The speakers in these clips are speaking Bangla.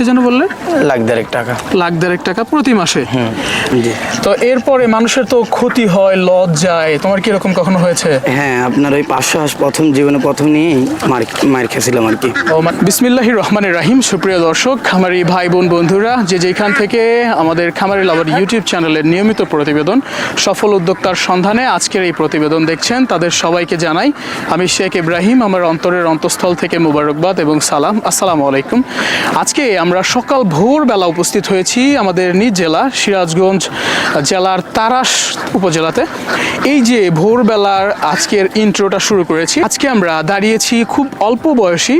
কি যেন বললে? লাখ দেড়েক টাকা। লাখ দেড়েক টাকা প্রতি মাসে? তো এরপরে মানুষের তো ক্ষতি হয় লজ যায় তোমার কি এরকম কখনো হয়েছে? হ্যাঁ আপনার ওই পাঁচশো হাঁস প্রথম জীবনে প্রথম নিয়েই মার মার খেয়েছিলাম আর কি। ও বিসমিল্লাহির রহমানির রাহিম সুপ্রিয় দর্শক খামারি ভাই বোন বন্ধুরা যে যেখান থেকে আমাদের খামারি লাভার ইউটিউব চ্যানেলের নিয়মিত প্রতিবেদন সফল উদ্যোক্তার সন্ধানে আজকের এই প্রতিবেদন দেখছেন তাদের সবাইকে জানাই আমি শেখ ইব্রাহিম আমার অন্তরের অন্তঃস্থল থেকে মুবারকবাদ এবং সালাম। আসসালামু আলাইকুম। আজকে আমরা সকাল ভোরবেলা উপস্থিত হয়েছি আমাদের নিজ জেলা, সিরাজগঞ্জ জেলার তারাস উপজেলাতে। এই যে ভোরবেলার আজকের ইন্ট্রোটা শুরু করেছি, আজকে আমরা দাঁড়িয়েছি খুব অল্প বয়সী,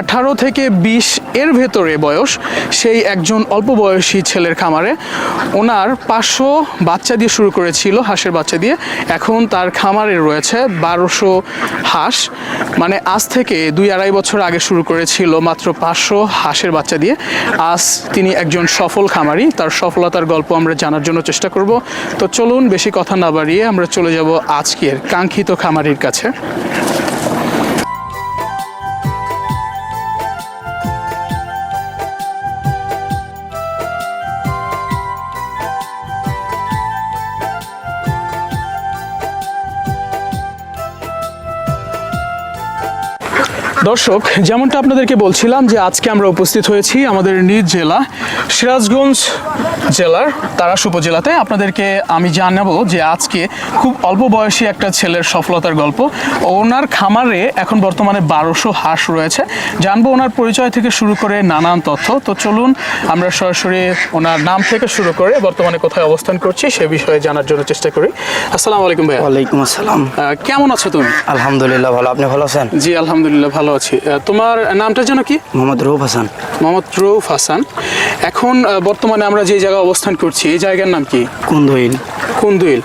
আঠারো থেকে বিশ এর ভেতরে বয়স, সেই একজন অল্প বয়সী ছেলের খামারে। ওনার পাঁচশো বাচ্চা দিয়ে শুরু করেছিল, হাঁসের বাচ্চা দিয়ে। এখন তার খামারে রয়েছে বারোশো হাঁস মানে আজ থেকে দুই আড়াই বছর আগে শুরু করেছিল, মাত্র পাঁচশো হাঁসের বাচ্চা দিয়ে। আজ তিনি একজন সফল খামারি, তার সফলতার গল্প আমরা জানার জন্য চেষ্টা করব। তো চলুন, বেশি কথা না বাড়িয়ে আমরা চলে যাব আজকের কাঙ্ক্ষিত খামারির কাছে। দর্শক যেমনটা আপনাদেরকে বলছিলাম যে আজকে আমরা উপস্থিত হয়েছি আমাদের নিজ জেলা সিরাজগঞ্জ জেলার তারাস উপজেলাতে। আপনাদেরকে আমি জানাব যে আজকে খুব অল্প বয়সী একটা ছেলের সফলতার গল্প। ওনার খামারে এখন বর্তমানে বারোশো হাঁস রয়েছে। জানব ওনার পরিচয় থেকে শুরু করে নানান তথ্য। তো চলুন আমরা সরাসরি ওনার নাম থেকে শুরু করে বর্তমানে কোথায় অবস্থান করছি সে বিষয়ে জানার জন্য চেষ্টা করি। আসসালামু আলাইকুম ভাইয়া। ওয়ালাইকুম আসসালাম। কেমন আছো তুমি? আলহামদুলিল্লাহ ভালো। আপনি ভালো আছেন? জি আলহামদুলিল্লাহ ভালো আছি। তোমার নামটা যেন কি? মোহাম্মদ রৌফ হাসান। মোহাম্মদ রৌফ হাসান। এখন বর্তমানে আমরা যে জায়গায় অবস্থান করছি এই জায়গার নাম কি? কুন্দুইল। কুন্দুইল।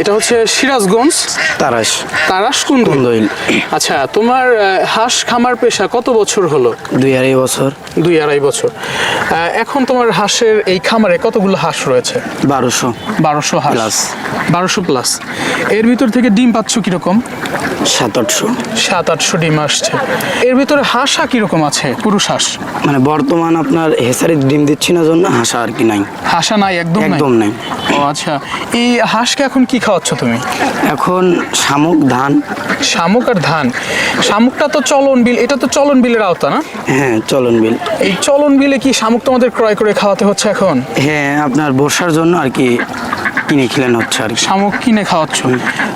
এটা হচ্ছে সিরাজগঞ্জ। তারাস তারাস কুন্দুইল আচ্ছা তোমার হাঁস খামার পেশা কত বছর হলো? দুই আড়াই বছর। দুই আড়াই বছর। এখন তোমার হাঁসের এই খামারে কতগুলো হাঁস রয়েছে? বারোশো বারোশো হাঁস। বারোশো প্লাস। এর ভিতর থেকে ডিম পাচ্ছ কীরকম? সাত আটশো। সাত আটশো ডিম আসছে। এর ভিতরে হাঁসা কীরকম আছে? পুরুষ হাঁস? মানে বর্তমান আপনার হেসারি ডিম দিচ্ছি না জন্য হাঁসা আর কি নাই। হাঁসা নাই একদম? একদম নাই। ও আচ্ছা। এই হাঁসকে এখন কি খাওয়াচ্ছ তুমি? এখন শামুক ধান। শামুক আর ধান। শামুকটা তো চলন বিল এটা তো চলন বিলের আওতা না? হ্যাঁ চলন বিল। এই চলন বিলে কি শামুক তোমাদের ক্রয় করে খাওয়াতে হচ্ছে এখন? হ্যাঁ আপনার বর্ষার জন্য আর কি কিনে খেলেন হচ্ছে আর কি। শামুক কিনে খাওয়াচ্ছ।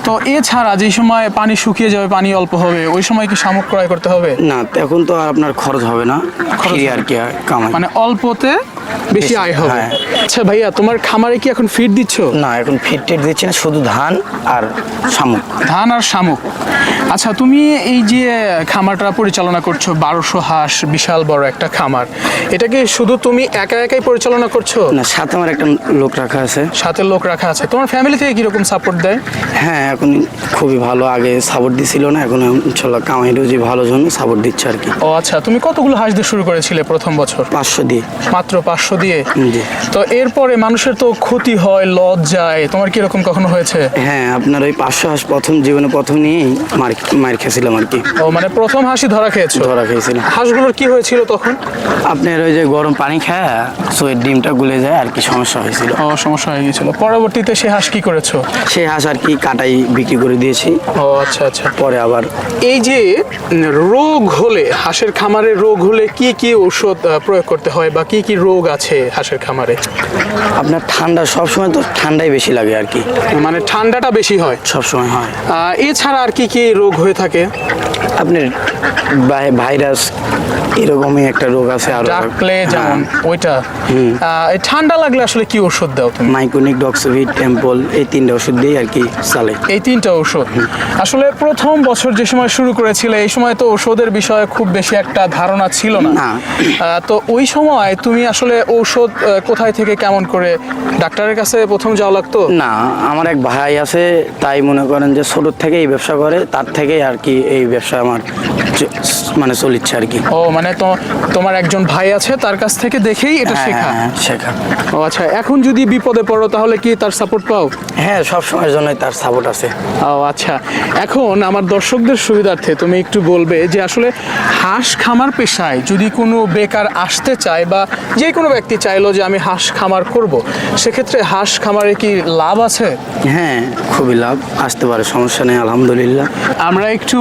তো এছাড়া যে সময় পানি শুকিয়ে যাবে পানি অল্প হবে ওই সময় কি শামুক ক্রয় করতে হবে? না এখন তো আর আপনার খরচ হবে না। আর কি কামাই। মানে অল্পতে বেশি আয় হবে। হ্যাঁ। আচ্ছা ভাইয়া তোমার খামারে কি এখন ফিড দিচ্ছ? না এখন ফিট টিট দিচ্ছি না শুধু ধান আর শামুক। ধান আর শামুক। আচ্ছা তুমি এই যে খামারটা পরিচালনা করছ বারোশো হাঁস বিশাল বড় একটা খামার এটাকে শুধু তুমি একা একাই পরিচালনা করছ? না সাথে আমার একটা লোক রাখা আছে। সাথে লোক রাখা আছে। তোমার ফ্যামিলি থেকে কীরকম সাপোর্ট দেয়? হ্যাঁ এখন খুবই ভালো আগে সাপোর্ট দিছিল না এখন ইনশাল্লাহ কামাই রুজি ভালো জন্য সাপোর্ট দিচ্ছে আর কি। ও আচ্ছা তুমি কতগুলো হাঁস দিয়ে শুরু করেছিলে প্রথম বছর? পাঁচশো দিয়ে। মাত্র পাঁচশো দিয়ে? জি। তো এরপরে মানুষের তো ক্ষতি হয় লজ যায় তোমার কীরকম কখনো হয়েছে? হ্যাঁ আপনার ওই পাঁচশো হাঁস প্রথম জীবনে প্রথম নিয়েই মার মার খেয়েছিলাম আর কি। ও মানে প্রথম হাসি ধরা খেয়েছো? ধরা খেয়েছিলাম। হাঁসগুলোর কি হয়েছিল তখন? আপনার ওই যে গরম পানি খায় সো এর ডিমটা গুলে যায় আর কি সমস্যা হয়েছিল। ও সমস্যা হয়ে গেছিল পরবর্তীতে সে হাঁস কি করেছ? সেই হাঁস আর কি কাটাই বিক্রি করে দিয়েছি। ও আচ্ছা আচ্ছা। পরে আবার এই যে রোগ হলে হাঁসের খামারে রোগ হলে কি কি ঔষধ প্রয়োগ করতে হয় বা কি কি রোগ আছে হাঁসের খামারে? আপনার ঠান্ডা সবসময় তো ঠান্ডাই বেশি লাগে আর কি। মানে ঠান্ডাটা বেশি হয়? সবসময় হয়। এছাড়া আর কি কি রোগ হয়ে থাকে? আপনার ভাইরাস এরকমই একটা রোগ আছে আর। ডাকলে যেমন ওইটা। আহ, এই ঠান্ডা লাগলে আসলে কি ওষুধ দাও তুমি? মাইকোনিক ডক্সোভিট টেম্পল এই তিনটা ওষুধ দিয়ে আর কি চালাই এই তিনটা ওষুধ? আসলে প্রথম বছর যে সময় শুরু করেছিলে এই সময় তো ওষুধের বিষয়ে খুব বেশি একটা ধারণা ছিল না। না। তো ওই সময় তুমি আসলে ঔষধ কোথায় থেকে কেমন করে ডাক্তারের কাছে প্রথম যাওয়া লাগতো? না আমার এক ভাই আছে তাই মনে করেন যে ছোটোর থেকে এই ব্যবসা করে তার থেকেই আর কি এই ব্যবসা আমার মানে চলিচ্ছে আর কি। ও মানে তো তোমার একজন ভাই আছে তার কাছ থেকে দেখেই এটা হ্যাঁ, শেখা? হ্যাঁ, হ্যাঁ, শেখা। ও আচ্ছা এখন যদি বিপদে পড়ো তাহলে কি তার সাপোর্ট পাও? হ্যাঁ সব সময়ের জন্যই তার সাপোর্ট আছে। ও আচ্ছা এখন আমার দর্শকদের সুবিধার্থে তুমি একটু বলবে যে আসলে হাঁস খামার পেশায় যদি কোনো বেকার আসতে চায় বা যে কোনো ব্যক্তি চাইলো যে আমি হাঁস খামার করব? সেক্ষেত্রে হাঁস খামারে কি লাভ আছে? হ্যাঁ খুবই লাভ আসতে পারে সমস্যা নেই আলহামদুলিল্লাহ। আমরা একটু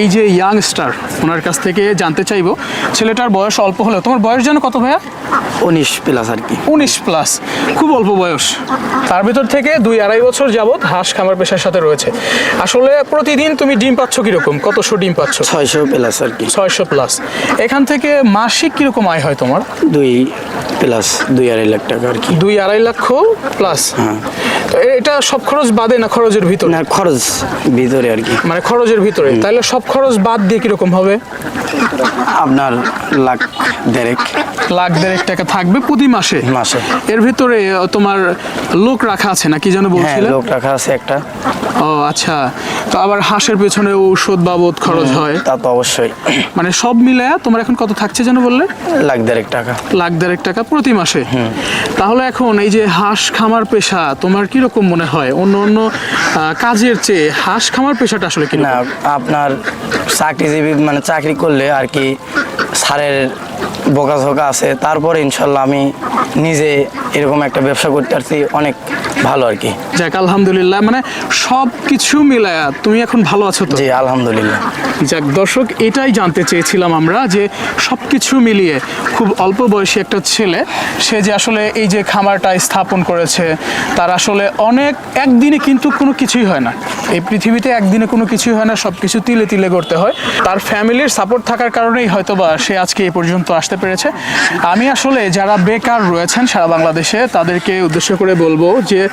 এই যে ইয়াংস্টার ওনার কাছ থেকে জানতে চাইব ছেলেটার বয়স অল্প হলেও তোমার বয়স যেন কত ভাইয়া? উনিশ প্লাস আর কি। উনিশ প্লাস খুব অল্প বয়স। তার ভিতর থেকে দুই আড়াই বছর যাবৎ হাঁস খামার পেশার সাথে রয়েছে। আসলে প্রতিদিন তুমি ডিম পাচ্ছ কীরকম? কতশো ডিম পাচ্ছ? ছয়শো প্লাস আর কি। ছয়শো প্লাস এখান থেকে মাসিক কীরকম আয় হয় তোমার? দুই প্লাস দুই আড়াই লাখ টাকা আর কি। দুই আড়াই লক্ষ প্লাস হ্যাঁ। এটা সব খরচ বাদে না খরচের ভিতরে? না খরচ ভিতরে আর কি। মানে খরচের ভিতরে। তাহলে সব খরচ বাদ দিয়ে কীরকম হবে? আপনার লাখ দেড়েক। লাখ দেড়েক। টাকা থাকবে প্রতি মাসে? মাসে। এর ভিতরে তোমার লোক রাখা আছে না কি যেন হ্যাঁ বলছিলে লোক রাখা আছে একটা। ও আচ্ছা। তো আবার হাঁসের পেছনে ঔষধ বাবদ খরচ হয়। তা তো অবশ্যই। মানে সব মিলে তোমার এখন কত থাকছে যেন বললে? লাখ দেড়েক টাকা। লাখ দেড়েক টাকা প্রতি মাসে? তাহলে এখন এই যে হাঁস খামার পেশা তোমার কি রকম মনে হয়? অন্য অন্য কাজের চেয়ে হাঁস খামার পেশাটা আসলে কি না আপনার চাকরিজীবী মানে চাকরি করলে আর কি স্যারের বোকাঝোকা আছে তারপরে ইনশাল্লাহ আমি নিজে এরকম একটা ব্যবসা করতে পারছি অনেক ভালো আর কি। যাক আলহামদুলিল্লাহ মানে সব কিছু মিলায়া তুমি এখন ভালো আছো তো? জি আলহামদুলিল্লাহ। যাক দর্শক এটাই জানতে চেয়েছিলাম আমরা যে সব কিছু মিলিয়ে খুব অল্প বয়সী একটা ছেলে সে যে আসলে এই যে খামারটা স্থাপন করেছে তার আসলে অনেক একদিনে কিন্তু কোনো কিছুই হয় না। এই পৃথিবীতে একদিনে কোনো কিছুই হয় না সব কিছু তিলে তিলে করতে হয়। তার ফ্যামিলির সাপোর্ট থাকার কারণেই হয়তো বা সে আজকে এই পর্যন্ত আসতে পেরেছে। আমি আসলে যারা বেকার রয়েছেন সারা বাংলাদেশে তাদেরকে উদ্দেশ্য করে বলব যে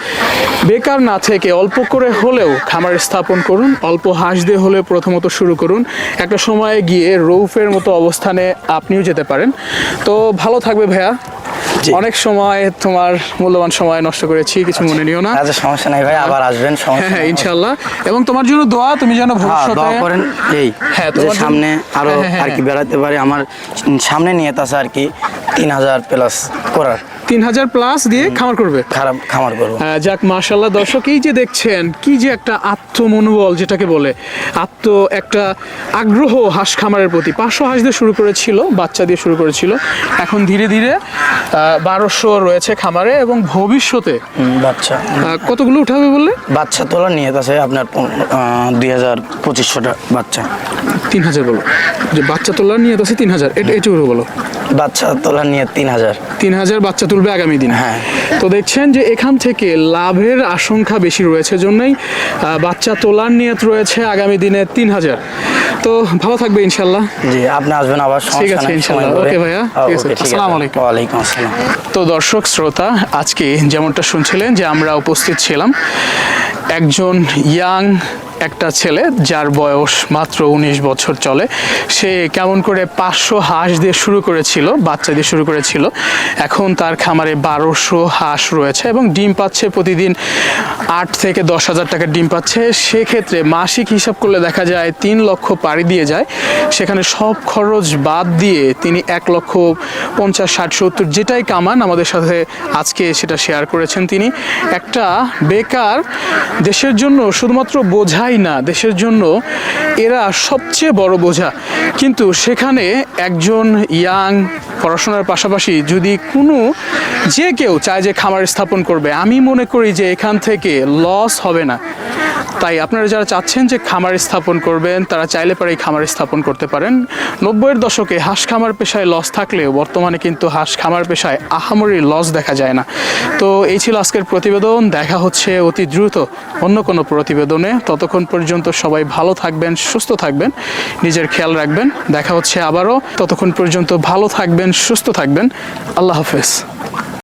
বেকার না থেকে অল্প করে হলেও খামার স্থাপন করুন অল্প হাঁস দিয়ে হলেও প্রথমত শুরু করুন। একটা সময়ে গিয়ে রৌফের মতো অবস্থানে আপনিও যেতে পারেন। তো ভালো থাকবে ভাইয়া। অনেক সময় তোমার মূল্যবান সময় নষ্ট করেছি কিছু মনে নিও না। আচ্ছা সমস্যা নাই ভাই আবার আসবেন সমস্যা হ্যাঁ ইনশাল্লাহ এবং তোমার জন্য দোয়া তুমি যেন হ্যাঁ ভবিষ্যতে দোয়া করেন এই হ্যাঁ, তোমার সামনে আরও হ্যাঁ, আর কি। বেড়াতে পারে আমার সামনে নিয়ে আছে আর কি তিন হাজার প্লাস করার। তিন হাজার প্লাস দিয়ে খামার করবে? খামার করব। আহ, যাক মার্শাল্লাহ দর্শক এই যে দেখছেন কি যে একটা আত্মমনোবল যেটাকে বলে আত্ম একটা আগ্রহ হাঁস খামারের প্রতি। পাঁচশো হাঁস দিয়ে শুরু করেছিল বাচ্চা দিয়ে শুরু করেছিল। এখন ধীরে ধীরে বারোশো রয়েছে খামারে এবং ভবিষ্যতে বাচ্চা। কতগুলো উঠাবে বললে? বাচ্চা তোলার নিয়ে আছে আপনার দুই হাজার পঁচিশশোটা বাচ্চা। তিন হাজার বলো। যে বাচ্চা তোলার নিয়ে আছে তিন হাজার এটা এটুকু বলো। বাচ্চা তোলার নিয়ে তিন হাজার তিন হাজার বাচ্চা তুলবে আগামী দিন হ্যাঁ। তো দেখছেন যে এখান থেকে লাভের আশঙ্কা বেশি রয়েছে জন্যই বাচ্চা তোলার নিয়ত রয়েছে আগামী দিনে তিন হাজার তো ভালো থাকবে ইনশাল্লাহ জি আপনি আসবেন আবার ঠিক আছে, ইনশাল্লাহ। ওকে ভাইয়া, ঠিক আছে। আসসালামু আলাইকুম। ওয়ালাইকুম আসসালাম তো দর্শক শ্রোতা আজকে যেমনটা শুনছিলেন যে আমরা উপস্থিত ছিলাম একজন ইয়াং একটা ছেলে, যার বয়স মাত্র উনিশ বছর চলে। সে কেমন করে পাঁচশো হাঁস দিয়ে শুরু করেছিল, বাচ্চা দিয়ে শুরু করেছিল। এখন তার খামারে বারোশো হাঁস রয়েছে এবং ডিম পাচ্ছে প্রতিদিন আট থেকে দশ হাজার টাকার ডিম পাচ্ছে। সেক্ষেত্রে মাসিক হিসাব করলে দেখা যায় তিন লক্ষ পাড়ি দিয়ে যায়। সেখানে সব খরচ বাদ দিয়ে তিনি এক লক্ষ পঞ্চাশ, ষাট, সত্তর যেটাই কামান, আমাদের সাথে আজকে সেটা শেয়ার করেছেন তিনি। একটা বেকার দেশের জন্য শুধুমাত্র বোঝাই না দেশের জন্য, এরা সবচেয়ে বড় বোঝা। কিন্তু সেখানে একজন ইয়াং, পড়াশোনার পাশাপাশি যদি কোনো, যে কেউ চায় যে খামার স্থাপন করবে, আমি মনে করি যে এখান থেকে লস হবে না। তাই আপনারা যারা চাচ্ছেন যে খামার স্থাপন করবেন, তারা চাইলে পরে এই খামার স্থাপন করতে পারেন। নব্বইয়ের দশকে হাঁস খামার পেশায় লস থাকলেও বর্তমানে কিন্তু হাঁস খামার পেশায় আহামরি লস দেখা যায় না। তো এই ছিল আজকের প্রতিবেদন। দেখা হচ্ছে অতি দ্রুত অন্য কোনো প্রতিবেদনে। ততক্ষণ পর্যন্ত সবাই ভালো থাকবেন, সুস্থ থাকবেন, নিজের খেয়াল রাখবেন। দেখা হচ্ছে আবারও। ততক্ষণ পর্যন্ত ভালো থাকবেন, সুস্থ থাকবেন। আল্লাহ হাফেজ।